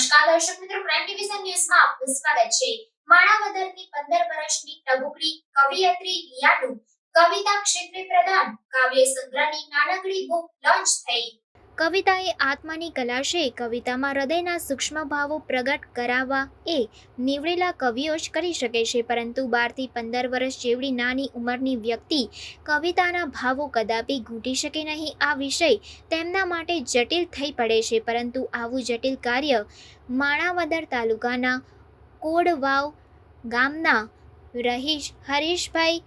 નમસ્કાર દર્શક મિત્રો પ્રાઇમ ડિવિઝન ન્યૂઝમાં આપનું સ્વાગત છે. માણાવદરની પંદર વર્ષની ટબુકડી કવિયત્રી રિયાનું કવિતા ક્ષેત્રે પ્રદાન કાવ્ય સંગ્રહની નાનકડી બુક લોન્ચ થઈ. કવિતા એ આત્માની કલા છે. કવિતામાં હૃદયના સૂક્ષ્મ ભાવો પ્રગટ કરાવવા એ નીવડેલા કવિઓ જ કરી શકે છે. પરંતુ બારથી પંદર વર્ષ જેવડી નાની ઉંમરની વ્યક્તિ કવિતાના ભાવો કદાપી ઘૂંટી શકે નહીં આ વિષય તેમના માટે જટિલ થઈ પડે છે. પરંતુ આવું જટિલ કાર્ય માણાવદર તાલુકાના કોડવાવ ગામના રહીશ હરીશભાઈ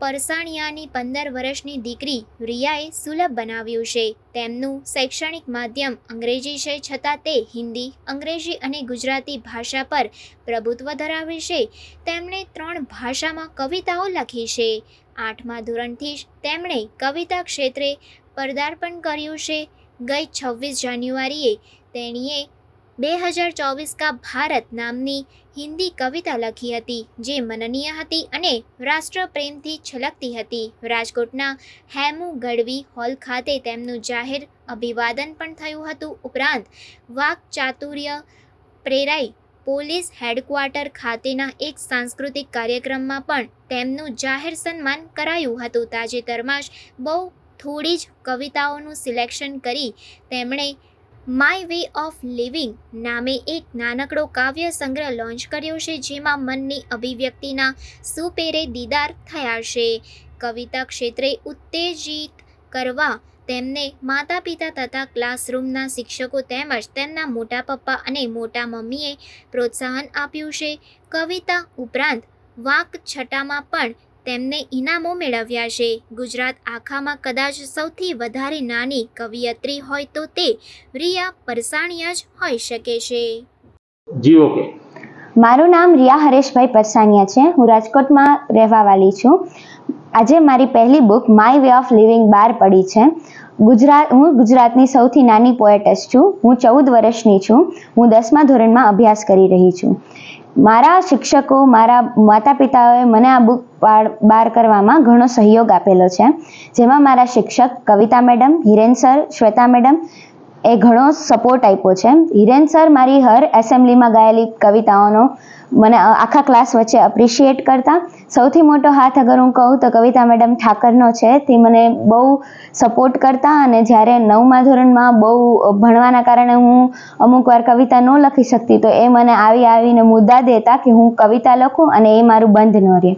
પરસાણિયાની પંદર વર્ષની દીકરી રિયાએ સુલભ બનાવ્યું છે. તેમનું શૈક્ષણિક માધ્યમ અંગ્રેજી છે છતાં તે હિન્દી, અંગ્રેજી અને ગુજરાતી ભાષા પર પ્રભુત્વ ધરાવે છે. તેમણે ત્રણ ભાષામાં કવિતાઓ લખી છે. આઠમા ધોરણથી જ તેમણે કવિતા ક્ષેત્રે પદાર્પણ કર્યું છે. ગઈ છવ્વીસ જાન્યુઆરીએ તેણીએ બે હજાર ચોવીસ કા ભારત નામની હિન્દી કવિતા લખી હતી, જે મનનીય હતી અને રાષ્ટ્રપ્રેમથી છલકતી હતી. રાજકોટના હેમુ ગઢવી હોલ ખાતે તેમનું જાહેર અભિવાદન પણ થયું હતું. ઉપરાંત, વાક ચાતુર્ય પ્રેરાઈ પોલીસ હેડક્વાર્ટર ખાતેના એક સાંસ્કૃતિક કાર્યક્રમમાં પણ તેમનું જાહેર સન્માન કરાયું હતું. તાજેતરમાં જ બહુ થોડી જ કવિતાઓનું સિલેક્શન કરી તેમણે માય વે ઓફ લિવિંગ નામે એક નાનકડો કાવ્ય સંગ્રહ લોન્ચ કર્યો છે, જેમાં મનની અભિવ્યક્તિના સુપેરે દીદાર થયા છે. કવિતા ક્ષેત્રે ઉત્તેજિત કરવા તેમને માતા પિતા તથા ક્લાસરૂમના શિક્ષકો તેમજ તેમના મોટા પપ્પા અને મોટા મમ્મીએ પ્રોત્સાહન આપ્યું છે. કવિતા ઉપરાંત વાક છટામાં પણ તેમને ઇનામો મેળવ્યા છે. ગુજરાત આખામાં કદાચ સૌથી વધારે નાની કવિયત્રી હોય તો તે રિયા પરસાણિયા જ હોઈ શકે છે. જી ઓકે. મારું નામ રિયા હરેશભાઈ પરસાનિયા છે. હું રાજકોટમાં રહેવાવાળી છું. આજે મારી પહેલી book my way of living બહાર પડી છે. ગુજરાત હું ગુજરાતની સૌથી નાની પોએટસ છું. હું ચૌદ વર્ષની છું. હું દસમા ધોરણમાં અભ્યાસ કરી રહી છું. મારા શિક્ષકો મારા માતા પિતાઓએ મને આ બુક બહાર કરવામાં ઘણો સહયોગ આપેલો છે. જેમાં મારા શિક્ષક Kavita madam, Hiren sir, Shweta madam એ ઘણો સપોર્ટ આપ્યો છે. હિરેન સર મારી હર એસેમ્બલીમાં ગાયેલી કવિતાઓનો મને આખા ક્લાસ વચ્ચે અપ્રિશિએટ કરતા. સૌથી મોટો હાથ અગર હું કહું તો કવિતા મેડમ ઠાકરનો છે. તે મને બહુ સપોર્ટ કરતા અને જ્યારે નવમા ધોરણમાં બહુ ભણવાના કારણે હું અમુક વાર કવિતા ન લખી શકતી તો એ મને આવી આવીને મુદ્દા દેતા કે હું કવિતા લખું અને એ મારું બંધ ન રહે.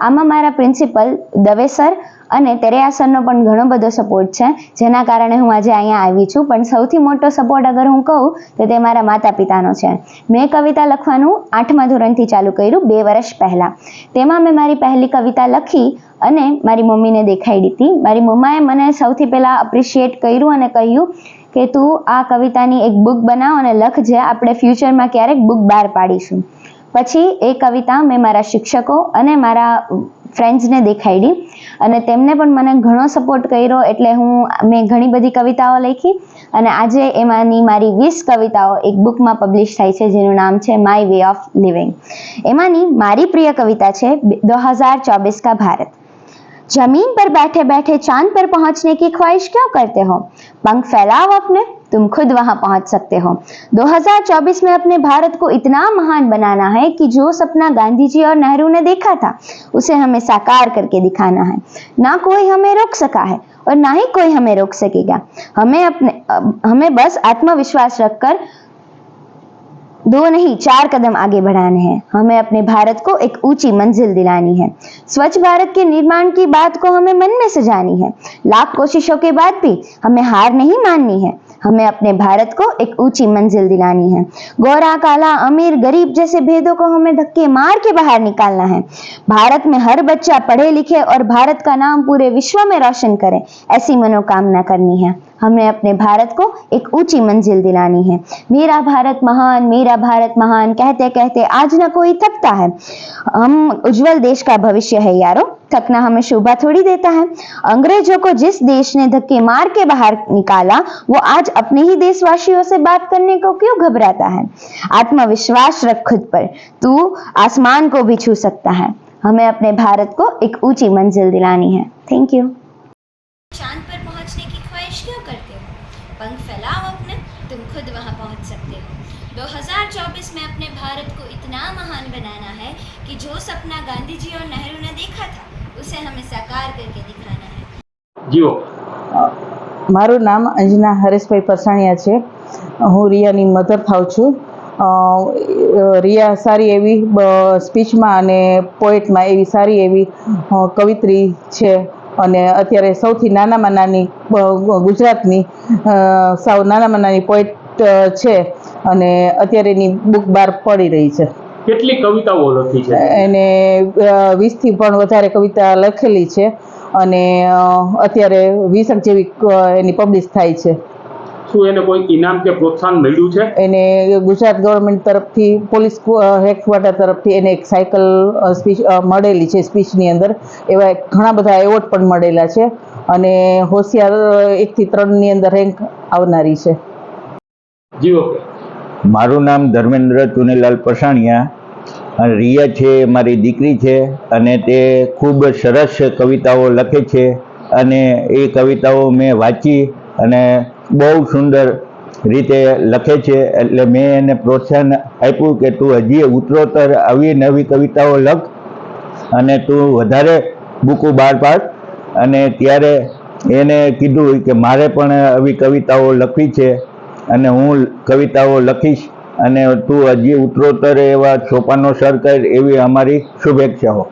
આમાં મારા પ્રિન્સિપલ દવે સર અને તેરેયા સરનો પણ ઘણો બધો સપોર્ટ છે, જેના કારણે હું આજે અહીંયા આવી છું. પણ સૌથી મોટો સપોર્ટ અગર હું કહું, તો તે મારા માતા પિતાનો છે. મેં કવિતા લખવાનું આઠમા ધોરણથી ચાલુ કર્યું બે વર્ષ પહેલાં. તેમાં મેં મારી પહેલી કવિતા લખી અને મારી મમ્મીને દેખાડી હતી. મારી મમ્માએ મને સૌથી પહેલાં અપ્રિશિએટ કર્યું અને કહ્યું કે તું આ કવિતાની એક બુક બનાવ અને લખજે આપણે ફ્યુચરમાં ક્યારેક બુક બહાર પાડીશું. પછી એ કવિતા મેં મારા શિક્ષકો અને મારા ફ્રેન્ડ્સને દેખાડી અને તેમને પણ મને ઘણો સપોર્ટ કર્યો એટલે હું, મેં ઘણી બધી કવિતાઓ લખી. અને આજે એમાંની મારી વીસ કવિતાઓ એક બુકમાં પબ્લિશ થાય છે, જેનું નામ છે માય વે ઓફ લિવિંગ એમાંની મારી પ્રિય કવિતા છે દો હજાર ચોવીસ કા ભારત. ज़मीन पर बैठे बैठे चाँद पर पहुँचने की ख्वाहिश क्यों करते हो? पंख फैलाओ अपने, तुम खुद वहाँ पहुँच सकते हो। 2024 में अपने भारत को इतना महान बनाना है कि जो सपना गांधी जी और नेहरू ने देखा था, उसे हमें साकार करके दिखाना है। ना कोई हमें रोक सका है और ना ही कोई हमें रोक सकेगा। हमें अपने हमें बस आत्मविश्वास रखकर दो नहीं, चार कदम आगे बढ़ाने हैं। हमें अपने भारत को एक ऊँची मंजिल दिलानी है। स्वच्छ भारत के निर्माण की बात को हमें मन में सजानी है। लाख कोशिशों के बाद भी हमें हार नहीं माननी है। हमें अपने भारत को एक ऊँची मंजिल दिलानी है। गोरा, काला, अमीर, गरीब जैसे भेदों को हमें धक्के मार के बाहर निकालना है। भारत में हर बच्चा पढ़े लिखे और भारत का नाम पूरे विश्व में रोशन करे, ऐसी मनोकामना करनी है। हमें अपने भारत को एक ऊँची मंजिल दिलानी है। मेरा भारत महान, मेरा भारत महान कहते कहते आज ना कोई थकता है। हम उज्जवल देश का भविष्य है यारो। थकना हमें शोभा थोड़ी देता है। अंग्रेज़ों को जिस देश ने धक्के मार के बाहर निकाला, वो आज अपने ही देशवासियों से बात करने को क्यों घबराता है? आत्मविश्वास रख खुद पर। तू आसमान को भी छू सकता है। हमें अपने भारत को एक ऊँची मंजिल दिलानी है। थैंक यू करते हो पंख फैलाओ अपने तुम खुद वहाँ पहुँच सकते हो 2024 में अपने भारत को इतना महान बनाना है कि जो सपना गांधी जी और नेहरू ने देखा था उसे हमें साकार करके दिखाना है જીઓ મારું નામ અંજના હરેશભાઈ પરસાણીયા છે હું રિયાની મધર થાઉં છું અ, રિયા સારી એવી બ- સ્પીચમાં અને પોએટમાં એવી સારી એવી અ, કવિત્રી છે અને અત્યારે સૌથી નાનામાં નાની ગુજરાતની સાવ નાનામાં નાની પોઈન્ટ છે. અને અત્યારે એની બુક બહાર પડી રહી છે. કેટલી કવિતાઓ લખી છે? એને વીસથી પણ વધારે કવિતા લખેલી છે. અને અત્યારે વીસક જેવી એની પબ્લિશ થાય છે. શું એને કોઈ ઇનામ કે પ્રોત્સાહન મળ્યું છે? એને ગુજરાત ગવર્મેન્ટ તરફથી પોલીસ હેડક્વાર્ટર તરફથી એને એક સાયકલ સ્પીચ મળેલી છે સ્પીચની અંદર. એવા ઘણા બધા એવોર્ડ પણ મળેલા છે અને હોશિયાર એકથી ત્રણની અંદર રેન્ક આવનારી છે. જીઓ મારું નામ ધર્મેન્દ્ર ચુનીલાલ પસાણિયા રિયા છે મારી દીકરી છે અને તે ખૂબ સરસ કવિતાઓ લખે છે અને એ કવિતાઓ મેં વાંચી અને બહુ સુંદર રીતે લખે છે. એટલે મેં એને પ્રોત્સાહન આપ્યું કે તું હજી ઉત્તરોત્તર આવી નવી કવિતાઓ લખ અને તું વધારે બુકો બહાર પાડ. અને ત્યારે એને કીધું કે મારે પણ આવી કવિતાઓ લખવી છે અને હું કવિતાઓ લખીશ અને તું હજી ઉત્તરોત્તર એવા સોપાનો સર કર એવી અમારી શુભેચ્છાઓ.